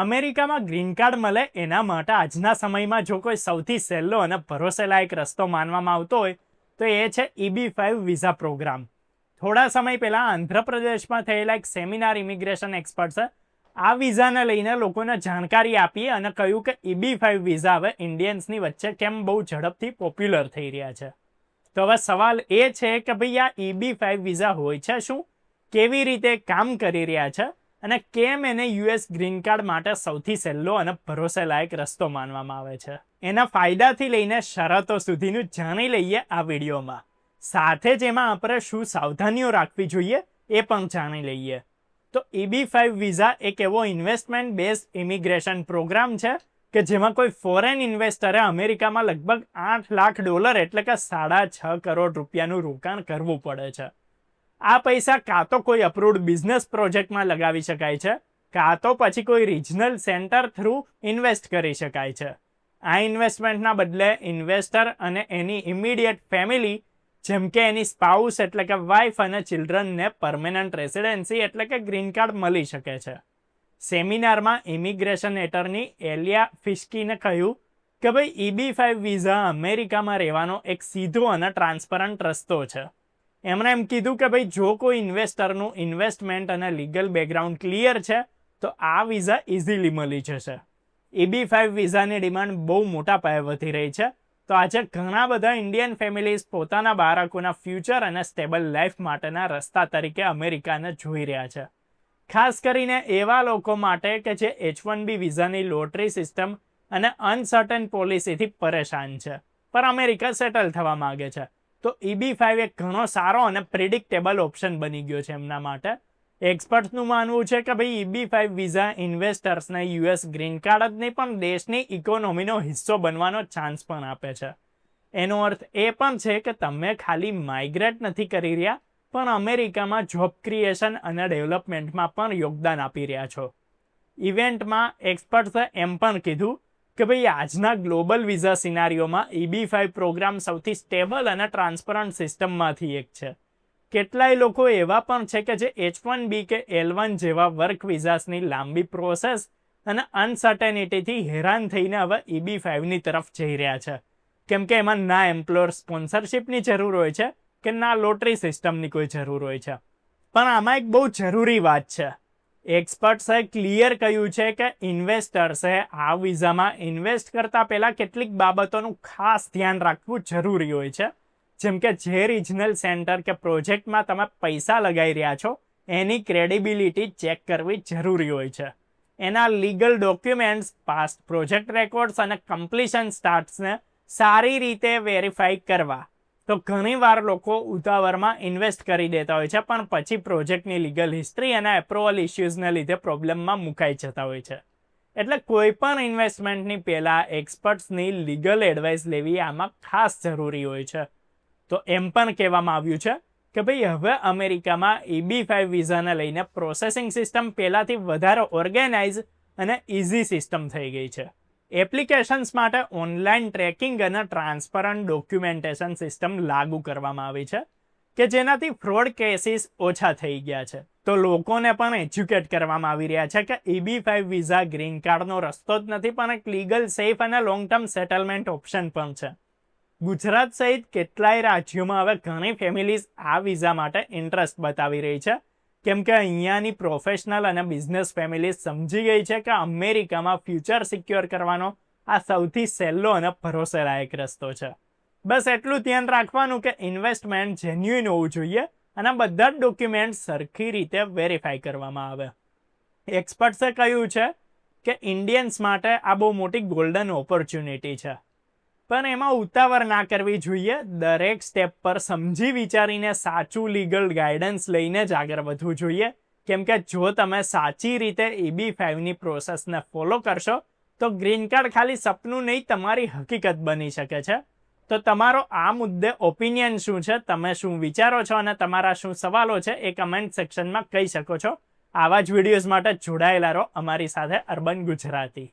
અમેરિકામાં green card મળે એના માટે આજના સમયમાં જો કોઈ સૌથી સહેલો અને ભરોસેલાયક રસ્તો માનવામાં આવતો હોય, તો એ છે ઈબી ફાઇવ વિઝા પ્રોગ્રામ. થોડા સમય પહેલાં આંધ્રપ્રદેશમાં થયેલા એક સેમિનાર ઇમિગ્રેશન એક્સપર્ટ્સે આ વિઝાને લઈને લોકોને જાણકારી આપી અને કહ્યું કે ઈબી ફાઇવ વિઝા હવે ઇન્ડિયન્સની વચ્ચે કેમ બહુ ઝડપથી પોપ્યુલર થઈ રહ્યા છે. તો હવે સવાલ એ છે કે ભાઈ આ ઈબી ફાઇવ વિઝા હોય છે શું? કેવી રીતે કામ કરી રહ્યા છે? અને કેમ એને યુએસ ગ્રીન કાર્ડ માટે સૌથી સહેલો અને ભરોસેલાયક રસ્તો માનવામાં આવે છે? એના ફાયદાથી લઈને શરતો સુધીનું જાણી લઈએ આ વિડીયોમાં. સાથે જ એમાં આપણે શું સાવધાનીઓ રાખવી જોઈએ એ પણ જાણી લઈએ. તો ઈબી ફાઇવ વિઝા એક એવો ઇન્વેસ્ટમેન્ટ બેઝ ઇમિગ્રેશન પ્રોગ્રામ છે કે જેમાં કોઈ ફોરેન ઇન્વેસ્ટરે અમેરિકામાં લગભગ આઠ લાખ ડોલર એટલે કે સાડા છ કરોડ રૂપિયાનું રોકાણ કરવું પડે છે. આ પૈસા કાં તો કોઈ અપ્રુવડ બિઝનેસ પ્રોજેક્ટમાં લગાવી શકાય છે, કાં તો પછી કોઈ રિજનલ સેન્ટર થ્રુ ઇન્વેસ્ટ કરી શકાય છે. આ ઇન્વેસ્ટમેન્ટના બદલે ઇન્વેસ્ટર અને એની ઇમિડિયેટ ફેમિલી જેમ કે એની સ્પાઉસ એટલે કે વાઇફ અને ચિલ્ડ્રનને પરમેનન્ટ રેસિડેન્સી એટલે કે ગ્રીન કાર્ડ મળી શકે છે. સેમિનારમાં ઇમિગ્રેશન એટર્ની એલિયા ફિસ્કીને કહ્યું કે ભાઈ ઈબી ફાઇવ વિઝા અમેરિકામાં રહેવાનો એક સીધો અને ટ્રાન્સપરન્ટ રસ્તો છે. એમણે એમ કીધું કે ભાઈ, જો કોઈ ઇન્વેસ્ટરનું ઇન્વેસ્ટમેન્ટ અને લીગલ બેકગ્રાઉન્ડ ક્લિયર છે, તો આ વિઝા ઇઝીલી મળી જશે. ઈબી ફાઇવ વિઝાની ડિમાન્ડ બહુ મોટા પાયે વધી રહી છે. તો આજે ઘણા બધા ઇન્ડિયન ફેમિલીઝ પોતાના બાળકોના ફ્યુચર અને સ્ટેબલ લાઈફ માટેના રસ્તા તરીકે અમેરિકાને જોઈ રહ્યા છે. ખાસ કરીને એવા લોકો માટે કે જે એચ વન બી વિઝાની લોટરી સિસ્ટમ અને અનસર્ટન પોલિસીથી પરેશાન છે. પર અમેરિકા સેટલ થવા માગે છે. તો ઈબી ફાઇવ એક ઘણો સારો અને પ્રિડિક્ટેબલ ઓપ્શન બની ગયો છે એમના માટે. એક્સપર્ટ્સનું માનવું છે કે ભાઈ ઈબી ફાઇવ વિઝા ઇન્વેસ્ટર્સને યુએસ ગ્રીન કાર્ડ જ નહીં, પણ દેશની ઇકોનોમીનો હિસ્સો બનવાનો ચાન્સ પણ આપે છે. એનો અર્થ એ પણ છે કે તમે ખાલી માઇગ્રેટ નથી કરી રહ્યા, પણ અમેરિકામાં જોબ ક્રિએશન અને ડેવલપમેન્ટમાં પણ યોગદાન આપી રહ્યા છો. ઇવેન્ટમાં એક્સપર્ટ્સે એમ પણ કીધું કે ભાઈ આજના ગ્લોબલ વિઝા સિનારીઓમાં ઈબી ફાઇવ પ્રોગ્રામ સૌથી સ્ટેબલ અને ટ્રાન્સપરન્ટ સિસ્ટમમાંથી એક છે. કેટલાય લોકો એવા પણ છે કે જે એચ વન બી કે એલ વન જેવા વર્ક વિઝાસની લાંબી પ્રોસેસ અને અનસર્ટેનિટીથી હેરાન થઈને હવે ઈબી ફાઇવની તરફ જઈ રહ્યા છે. કેમ કે એમાં ના એમ્પ્લોયર સ્પોન્સરશિપની જરૂર હોય છે કે ના લોટરી સિસ્ટમની કોઈ જરૂર હોય છે. પણ આમાં એક બહુ જરૂરી વાત છે. એક્સપર્ટ્સે ક્લિયર કહ્યું છે કે ઇન્વેસ્ટર્સે આ વિઝામાં ઇન્વેસ્ટ કરતા પહેલાં કેટલીક બાબતોનું ખાસ ધ્યાન રાખવું જરૂરી હોય છે. જેમ કે જે રિજનલ સેન્ટર કે પ્રોજેક્ટમાં તમે પૈસા લગાવી રહ્યા છો, એની ક્રેડિબિલિટી ચેક કરવી જરૂરી હોય છે. એના legal documents past project records અને કમ્પ્લીશન સ્ટાર્ટ્સને સારી રીતે વેરીફાઈ કરવા તો ઘણીવાર લોકો ઉતાવળમાં ઇન્વેસ્ટ કરી દેતા હોય છે, પણ પછી પ્રોજેક્ટની લીગલ હિસ્ટ્રી અને એપ્રુવલ ઇશ્યુઝને લીધે પ્રોબ્લેમમાં મુકાઈ જતા હોય છે. એટલે કોઈ પણ ઇન્વેસ્ટમેન્ટની પહેલાં એક્સપર્ટ્સની લીગલ એડવાઇસ લેવી આમાં ખાસ જરૂરી હોય છે. તો એમ પણ કહેવામાં આવ્યું છે કે ભાઈ હવે અમેરિકામાં ઈબી ફાઇવ વિઝાને લઈને પ્રોસેસિંગ સિસ્ટમ પહેલાંથી વધારે ઓર્ગેનાઇઝ અને ઇઝી સિસ્ટમ થઈ ગઈ છે. એપ્લિકેશન્સ માટે ઓનલાઈન ટ્રેકિંગ અને ટ્રાન્સપરન્ટ ડોક્યુમેન્ટેશન સિસ્ટમ લાગુ કરવામાં આવી છે, કે જેનાથી ફ્રોડ કેસીસ ઓછા થઈ ગયા છે. તો લોકોને પણ એજ્યુકેટ કરવામાં આવી રહ્યા છે કે ઈબી ફાઇવ વિઝા ગ્રીન કાર્ડનો રસ્તો જ નથી, પણ એક લીગલ સેફ અને લોંગ ટર્મ સેટલમેન્ટ ઓપ્શન પણ છે. ગુજરાત સહિત કેટલાય રાજ્યોમાં હવે ઘણી ફેમિલીઝ આ વિઝા માટે ઇન્ટરેસ્ટ બતાવી રહી છે કેમ કે અહીંયાની પ્રોફેશનલ અને બિઝનેસ ફેમિલી સમજી ગઈ છે કે અમેરિકામાં ફ્યુચર સિક્યોર કરવાનો આ સૌથી સહેલો અને ભરોસેલાયક રસ્તો છે. બસ એટલું ધ્યાન રાખવાનું કે ઇન્વેસ્ટમેન્ટ જેન્યુઇન હોવું જોઈએ અને બધા જ ડોક્યુમેન્ટ સરખી રીતે વેરીફાઈ કરવામાં આવે. એક્સપર્ટ્સે કહ્યું છે કે ઇન્ડિયન્સ માટે આ બહુ મોટી ગોલ્ડન ઓપોર્ચ્યુનિટી છે. પણ એમાં ઉતાવળ ના કરવી જોઈએ. દરેક સ્ટેપ પર સમજી વિચારીને સાચું લીગલ ગાઈડન્સ લઈને જ આગળ વધવું જોઈએ. કેમ કે જો તમે સાચી રીતે ઈબી ફાઇવની પ્રોસેસને ફોલો કરશો, તો ગ્રીન કાર્ડ ખાલી સપનું નહીં, તમારી હકીકત બની શકે છે. તો તમારો આ મુદ્દે ઓપિનિયન શું છે, તમે શું વિચારો છો અને તમારા શું સવાલો છે, એ કમેન્ટ સેક્શનમાં કહી શકો છો. આવા જ વિડીયોઝ માટે જોડાયેલા રહો અમારી સાથે અર્બન ગુજરાતી.